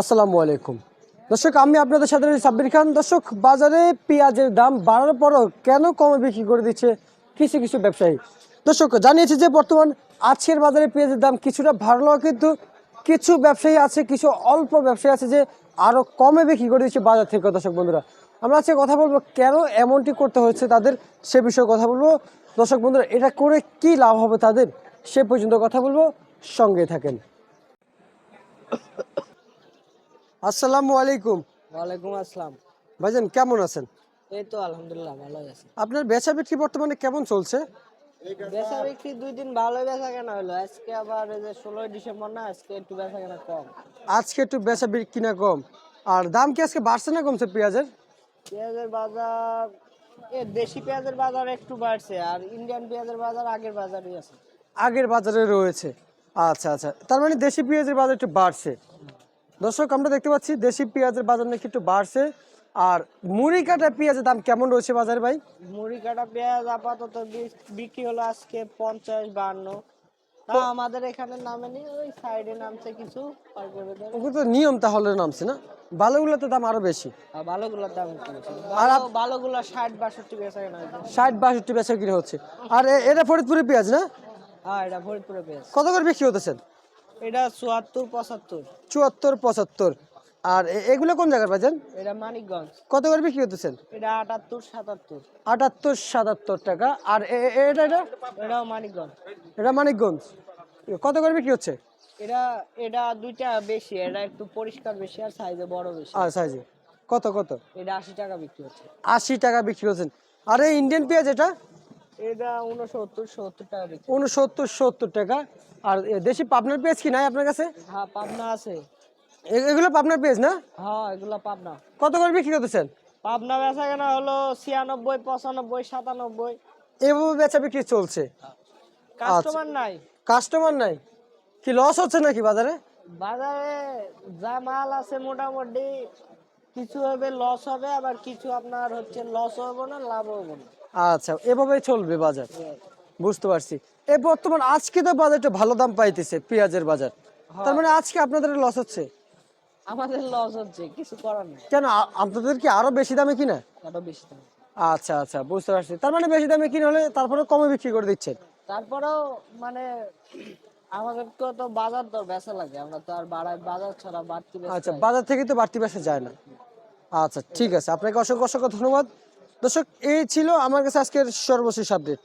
আসসালামু আলাইকুম। দর্শক, আমি আপনাদের সাথে সাব্বির খান। দর্শক, বাজারে পেঁয়াজের দাম বাড়ার পরও কেন কমে বিক্রি করে দিচ্ছে কিছু কিছু ব্যবসায়ী? দর্শক, জানিয়েছে যে বর্তমান আজকের বাজারে পেঁয়াজের দাম কিছুটা ভালো, কিন্তু কিছু ব্যবসায়ী আছে, কিছু অল্প ব্যবসায়ী আছে যে আরও কমে বিক্রি করে দিচ্ছে বাজার থেকে। দর্শক, বন্ধুরা, আমরা আজকে কথা বলব কেন এমনটি করতে হচ্ছে তাদের, সে বিষয়ে কথা বলব। দর্শক, বন্ধুরা, এটা করে কি লাভ হবে তাদের, সে পর্যন্ত কথা বলব। সঙ্গে থাকেন। আসসালামু আলাইকুম। ওয়ালাইকুম আসসালাম। ভাইজান কেমন আছেন? এই তো আলহামদুলিল্লাহ ভালো আছে। আপনার বেচা বিক্রি বর্তমানে কেমন চলছে? বেচা বিক্রি দুই দিন ভালোই বেচা কেনা হলো। আজকে আবার এই যে ষোলোই ডিসেম্বর না আজকে একটু বেচা কেনা কম। আজকে একটু বেচা বিক্রি না কম। আর দাম কি আজকে বাড়ছে না কমছে পেঁয়াজের? পেঁয়াজের বাজার এ দেশি পেঁয়াজের বাজার একটু বাড়ছে আর ইন্ডিয়ান পেঁয়াজের বাজার আগের বাজারই আছে। আগের বাজারে রয়েছে। আচ্ছা আচ্ছা। তার মানে দেশি পেঁয়াজের বাজার একটু বাড়ছে। দর্শক আমরা দেখতে পাচ্ছি দেশি পেঁয়াজের বাজার নাকি একটু বাড়ছে। আর মুড়ি কাটা পেঁয়াজের দাম কেমন রয়েছে বাজারে ভাই? মুড়ি কাটা পেঁয়াজ আপাতত বিক্রি হলো আজকে পঞ্চাশ বান্ন। আমাদের এখানে নামেনি ওই সাইডে নামছে কিছু ওগুলো তো নিয়ম তাহলে নামছে না? ভালোগুলোতে দাম আরও বেশি। আর ভালোগুলোর দাম আর ভালো ভালোগুলো ষাট বাষট্টি বেচা কেনা ষাট বাষট্টি বেচা কিনে হচ্ছে। আর এটা ফরিদপুরের পেঁয়াজ না? হ্যাঁ এটা পেঁয়াজ। কত করে বিক্রি হতেছেন এটা চুয়াত্তর পঁচাত্তর। চুয়াত্তর পঁচাত্তর। আর এগুলো কোন জায়গার বাজেন এটা মানিকগঞ্জ। কত করে বিক্রি হতেছেন এটা আটাত্তর সাতাত্তর। আটাত্তর সাতাত্তর টাকা। আর এটা এটা? এটাও মানিকগঞ্জ। এটা মানিকগঞ্জ। কত করে বিক্রি হচ্ছে? এটা এটা দুইটা বেশি এটা একটু পরিষ্কার বেশি আর সাইজে বড় বেশি। আর সাইজে কত কত? এটা আশি টাকা বিক্রি হচ্ছে। আশি টাকা বিক্রি হচ্ছেন আর এই ইন্ডিয়ান পেঁয়াজ এটা? এটা উনসত্তর সত্তর টাকা বিক্রি। উনসত্তর সত্তর টাকা। আর দেশি পাবনার পেঁয়াজ কি নাই আপনার কাছে? হ্যাঁ পাবনা আছে। এগুলো পাবনার পেঁয়াজ না? হ্যাঁ এগুলা পাবনা। কত করে বিক্রি করতেছেন? পাবনা বেচা কেনা হলো ছিয়ানব্বই পঁচানব্বই সাতানব্বই। এভাবে বেচা বিক্রি চলছে। কাস্টমার নাই। কাস্টমার নাই? কি লস হচ্ছে নাকি বাজারে? বাজারে যা মাল আছে মোটামুটি কিছু হবে লস হবে আবার কিছু আপনার হচ্ছে লস হবে না লাভ হবে না। আচ্ছা এভাবেই চলবে বাজার। বুঝতে পারছি। এই বর্তমান আজকে তো বাজারটা ভালো দাম পাইতেছে পেঁয়াজের বাজার। তার মানে আজকে আপনাদের লস হচ্ছে? আমাদের লস হচ্ছে কিছু করার নেই। কেন আপনাদের কি আরও বেশি দামে কিনা? এটা বেশি দাম। আচ্ছা আচ্ছা বুঝতে পারছি। তার মানে বেশি দামে কিনে হলে তারপরে কমে বিক্রি করে দিচ্ছেন? তারপরেও মানে আমাদেরকে তো বাজার দর বেচা লাগে আমরা তো আর বাড়ায় বাজার ছাড়া বাড়তি আচ্ছা বাজার থেকে তো বাড়তি বেসা যায় না। আচ্ছা ঠিক আছে। আপনাকে অসংখ্য অসংখ্য ধন্যবাদ। দর্শক এই ছিল আমার কাছে আজকের সর্বশেষ আপডেট